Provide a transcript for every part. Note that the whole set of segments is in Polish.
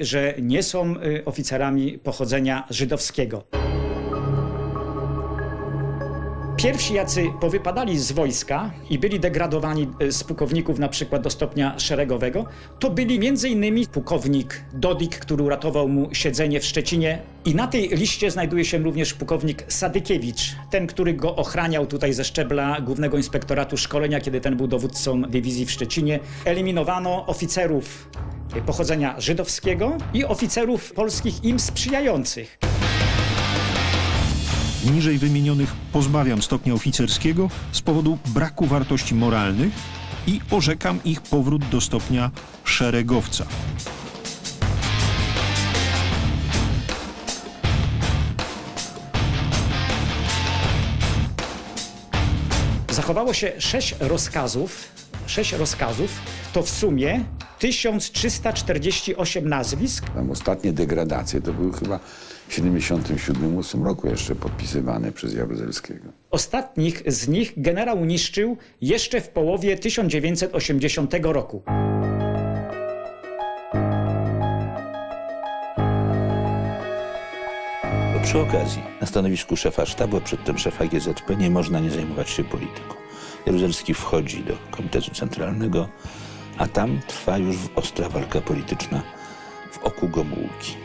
że nie są y, oficerami pochodzenia żydowskiego. Pierwsi, jacy powypadali z wojska i byli degradowani y, z pułkowników na przykład do stopnia szeregowego, to byli m.in. pułkownik Dodik, który uratował mu siedzenie w Szczecinie. I na tej liście znajduje się również pułkownik Sadykiewicz, ten, który go ochraniał tutaj ze szczebla Głównego Inspektoratu Szkolenia, kiedy ten był dowódcą dywizji w Szczecinie. Eliminowano oficerów pochodzenia żydowskiego i oficerów polskich im sprzyjających. Niżej wymienionych pozbawiam stopnia oficerskiego z powodu braku wartości moralnych i orzekam ich powrót do stopnia szeregowca. Zachowało się sześć rozkazów, sześć rozkazów, to w sumie 1348 nazwisk. Tam ostatnie degradacje to były chyba w 77-8 roku jeszcze podpisywane przez Jaruzelskiego. Ostatnich z nich generał niszczył jeszcze w połowie 1980 roku. Przy okazji, na stanowisku szefa sztabu, a przedtem szefa GZP nie można nie zajmować się polityką. Jaruzelski wchodzi do Komitetu Centralnego, a tam trwa już ostra walka polityczna w oku Gomułki.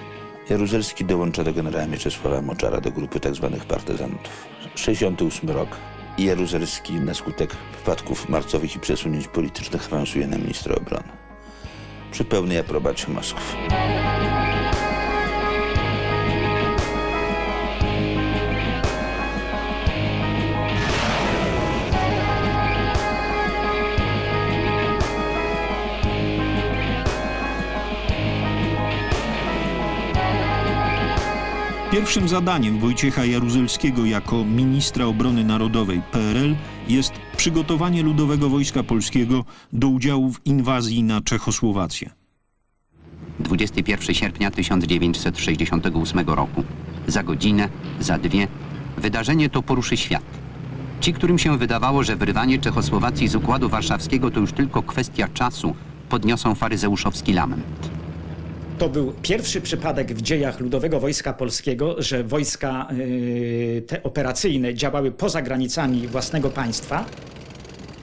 Jaruzelski dołącza do generała Mieczysława Moczara do grupy tzw. partyzantów. 68 rok Jaruzelski na skutek wypadków marcowych i przesunięć politycznych awansuje na ministra obrony. Przy pełnej aprobacie Moskwy. Pierwszym zadaniem Wojciecha Jaruzelskiego jako ministra obrony narodowej PRL jest przygotowanie Ludowego Wojska Polskiego do udziału w inwazji na Czechosłowację. 21 sierpnia 1968 roku. Za godzinę, za dwie, wydarzenie to poruszy świat. Ci, którym się wydawało, że wyrywanie Czechosłowacji z Układu Warszawskiego to już tylko kwestia czasu, podniosą faryzeuszowski lament. To był pierwszy przypadek w dziejach Ludowego Wojska Polskiego, że wojska yy, te operacyjne działały poza granicami własnego państwa.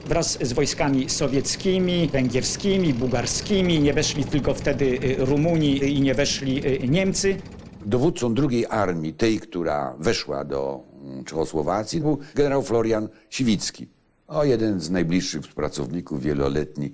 Wraz z wojskami sowieckimi, węgierskimi, bułgarskimi, nie weszli tylko wtedy yy, Rumuni i nie weszli yy, Niemcy. Dowódcą drugiej armii, tej, która weszła do mm, Czechosłowacji, był generał Florian Siwicki. O, jeden z najbliższych współpracowników, wieloletni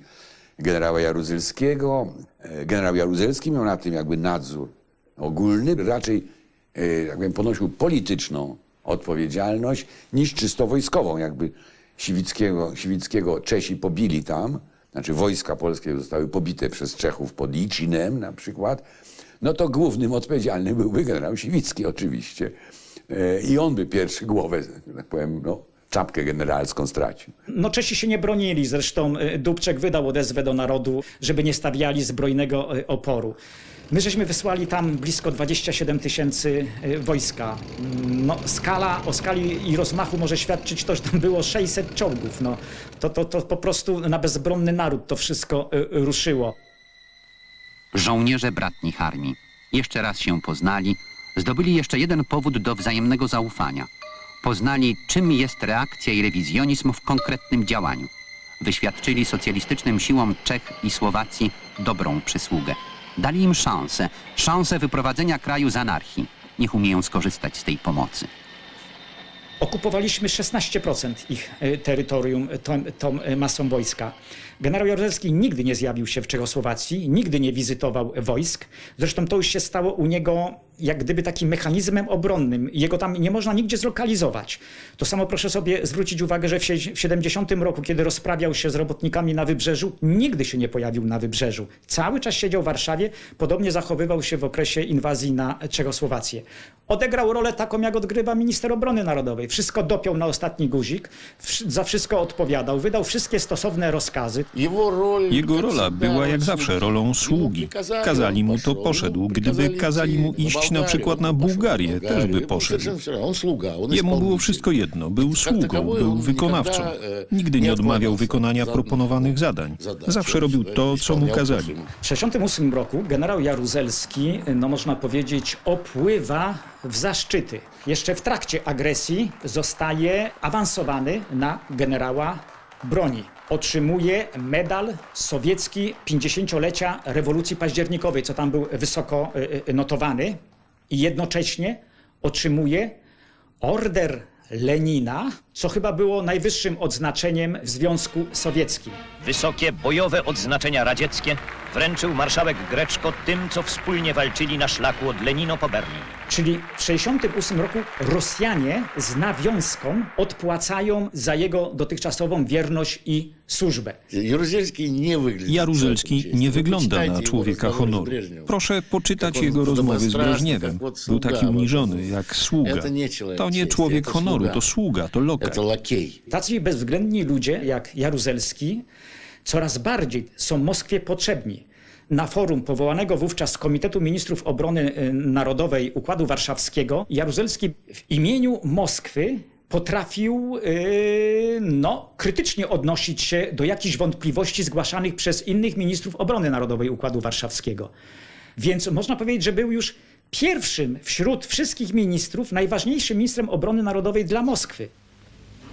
generała Jaruzelskiego. E, generał Jaruzelski miał na tym jakby nadzór ogólny, raczej e, jak powiem, ponosił polityczną odpowiedzialność niż czysto wojskową. Jakby Siwickiego, Siwickiego Czesi pobili tam, znaczy wojska polskie zostały pobite przez Czechów pod Licinem na przykład, no to głównym odpowiedzialnym byłby generał Siwicki oczywiście. E, I on by pierwszy głowę, tak powiem, no, czapkę generalską stracił. No Czesi się nie bronili, zresztą y, Dubczek wydał odezwę do narodu, żeby nie stawiali zbrojnego y, oporu. My żeśmy wysłali tam blisko 27 tysięcy y, wojska. No, skala, o skali i rozmachu może świadczyć to, że tam było 600 czołgów. No, to, to, to po prostu na bezbronny naród to wszystko ruszyło. Żołnierze bratnich armii jeszcze raz się poznali, zdobyli jeszcze jeden powód do wzajemnego zaufania – Poznali, czym jest reakcja i rewizjonizm w konkretnym działaniu. Wyświadczyli socjalistycznym siłom Czech i Słowacji dobrą przysługę. Dali im szansę, szansę wyprowadzenia kraju z anarchii. Niech umieją skorzystać z tej pomocy. Okupowaliśmy 16% ich e, terytorium tą, tą e, masą wojska. Generał Jaruzelski nigdy nie zjawił się w Czechosłowacji, nigdy nie wizytował wojsk. Zresztą to już się stało u niego jak gdyby takim mechanizmem obronnym. Jego tam nie można nigdzie zlokalizować. To samo proszę sobie zwrócić uwagę, że w 70 roku, kiedy rozprawiał się z robotnikami na Wybrzeżu, nigdy się nie pojawił na Wybrzeżu. Cały czas siedział w Warszawie, podobnie zachowywał się w okresie inwazji na Czechosłowację. Odegrał rolę taką, jak odgrywa minister obrony narodowej. Wszystko dopiął na ostatni guzik, za wszystko odpowiadał, wydał wszystkie stosowne rozkazy. Jego rola była jak zawsze rolą sługi. Kazali mu to poszedł. Gdyby kazali mu iść na przykład na Bułgarię, też by poszedł. Jemu było wszystko jedno. Był sługą, był wykonawcą. Nigdy nie odmawiał wykonania proponowanych zadań. Zawsze robił to, co mu kazali. W 1968 roku generał Jaruzelski, no można powiedzieć, opływa w zaszczyty. Jeszcze w trakcie agresji zostaje awansowany na generała broni. Otrzymuje medal sowiecki 50-lecia rewolucji październikowej, co tam był wysoko y, y, notowany. I jednocześnie otrzymuje order Lenina, co chyba było najwyższym odznaczeniem w Związku Sowieckim. Wysokie bojowe odznaczenia radzieckie wręczył marszałek Greczko tym, co wspólnie walczyli na szlaku od Lenino po Berlin. Czyli w 1968 roku Rosjanie z nawiązką odpłacają za jego dotychczasową wierność i służbę. Jaruzelski nie wygląda. Jaruzelski nie wygląda na człowieka honoru. Proszę poczytać jego rozmowy z Breżniewem. Był taki uniżony, jak sługa. To nie człowiek honoru, to sługa, to lokaj. To lakiej. Tacy bezwzględni ludzie jak Jaruzelski coraz bardziej są Moskwie potrzebni. Na forum powołanego wówczas Komitetu Ministrów Obrony y, Narodowej Układu Warszawskiego Jaruzelski w imieniu Moskwy potrafił yy, no, krytycznie odnosić się do jakichś wątpliwości zgłaszanych przez innych ministrów obrony narodowej Układu Warszawskiego. Więc można powiedzieć, że był już pierwszym wśród wszystkich ministrów, najważniejszym ministrem obrony narodowej dla Moskwy.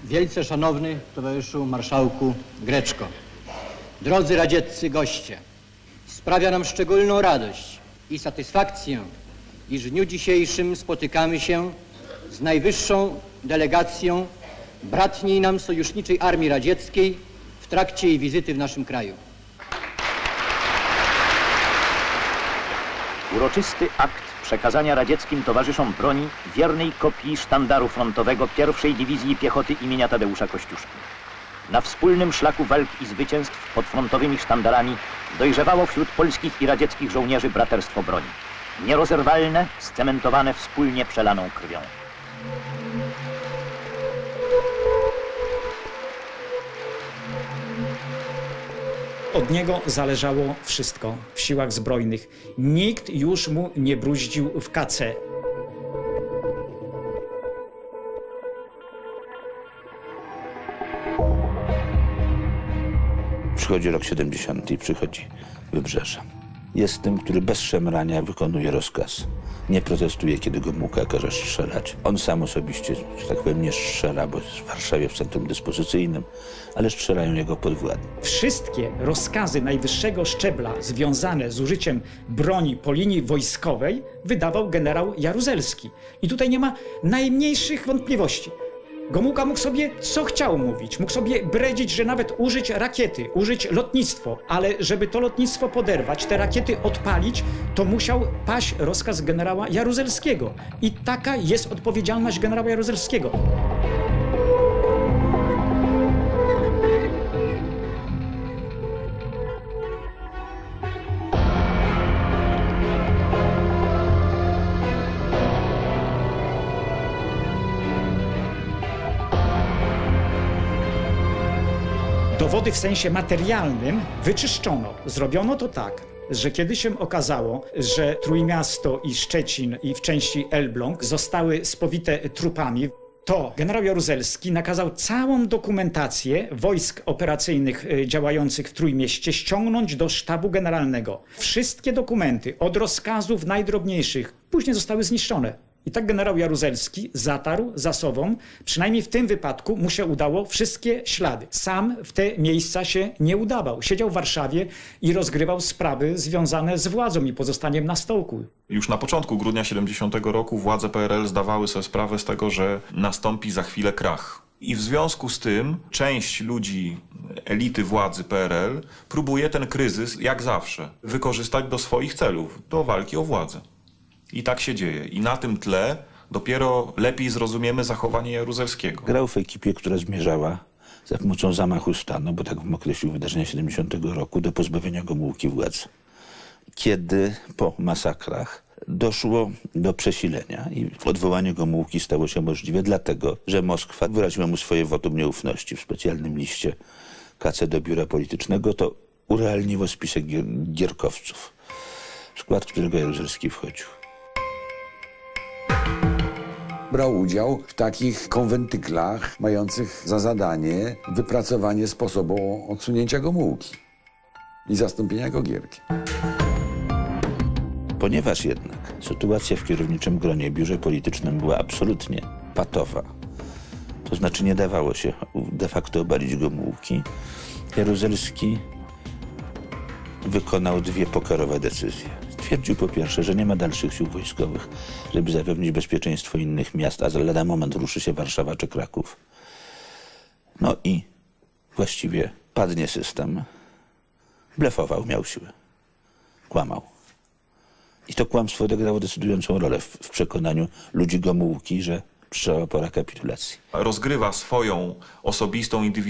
Wielce szanowny towarzyszu marszałku Greczko, drodzy radzieccy goście, sprawia nam szczególną radość i satysfakcję, iż w dniu dzisiejszym spotykamy się z najwyższą delegacją bratniej nam sojuszniczej Armii Radzieckiej w trakcie jej wizyty w naszym kraju. Uroczysty akt przekazania radzieckim towarzyszom broni wiernej kopii sztandaru frontowego pierwszej Dywizji Piechoty imienia Tadeusza Kościuszki. Na wspólnym szlaku walk i zwycięstw pod frontowymi sztandarami dojrzewało wśród polskich i radzieckich żołnierzy braterstwo broni. Nierozerwalne, scementowane wspólnie przelaną krwią. Od niego zależało wszystko w siłach zbrojnych. Nikt już mu nie bruździł w kace. Przychodzi rok 70 i przychodzi Wybrzeże. Jest tym, który bez szemrania wykonuje rozkaz. Nie protestuje, kiedy go muka każe strzelać. On sam osobiście, że tak powiem, nie strzela, bo jest w Warszawie w centrum dyspozycyjnym, ale strzelają jego podwładni. Wszystkie rozkazy najwyższego szczebla związane z użyciem broni po linii wojskowej wydawał generał Jaruzelski. I tutaj nie ma najmniejszych wątpliwości. Gomułka mógł sobie co chciał mówić. Mógł sobie bredzić, że nawet użyć rakiety, użyć lotnictwo, ale żeby to lotnictwo poderwać, te rakiety odpalić, to musiał paść rozkaz generała Jaruzelskiego. I taka jest odpowiedzialność generała Jaruzelskiego. Dowody w sensie materialnym wyczyszczono. Zrobiono to tak, że kiedy się okazało, że Trójmiasto i Szczecin i w części Elbląg zostały spowite trupami, to generał Jaruzelski nakazał całą dokumentację wojsk operacyjnych y, działających w Trójmieście ściągnąć do sztabu generalnego. Wszystkie dokumenty, od rozkazów najdrobniejszych, później zostały zniszczone. I tak generał Jaruzelski zatarł za sobą, przynajmniej w tym wypadku mu się udało wszystkie ślady. Sam w te miejsca się nie udawał. Siedział w Warszawie i rozgrywał sprawy związane z władzą i pozostaniem na stołku. Już na początku grudnia 70 roku władze PRL zdawały sobie sprawę z tego, że nastąpi za chwilę krach. I w związku z tym część ludzi, elity władzy PRL próbuje ten kryzys, jak zawsze, wykorzystać do swoich celów, do walki o władzę. I tak się dzieje. I na tym tle dopiero lepiej zrozumiemy zachowanie Jaruzelskiego. Grał w ekipie, która zmierzała za pomocą zamachu stanu, bo tak bym określił wydarzenia 70 roku, do pozbawienia Gomułki władzy. Kiedy po masakrach doszło do przesilenia i odwołanie Gomułki stało się możliwe, dlatego że Moskwa wyraziła mu swoje wotum nieufności w specjalnym liście KC do biura politycznego, to urealniło spisek gier gierkowców, w skład którego Jaruzelski wchodził. Brał udział w takich konwentyklach mających za zadanie wypracowanie sposobu odsunięcia Gomułki i zastąpienia go Gierki. Ponieważ jednak sytuacja w kierowniczym gronie biurze politycznym była absolutnie patowa, to znaczy nie dawało się de facto obalić Gomułki, Jaruzelski wykonał dwie pokerowe decyzje. Stwierdził po pierwsze, że nie ma dalszych sił wojskowych, żeby zapewnić bezpieczeństwo innych miast, a za lada moment ruszy się Warszawa czy Kraków. No i właściwie padnie system. Blefował, miał siłę. Kłamał. I to kłamstwo odegrało decydującą rolę w, w przekonaniu ludzi Gomułki, że przyszła pora kapitulacji. Rozgrywa swoją osobistą, indywidualną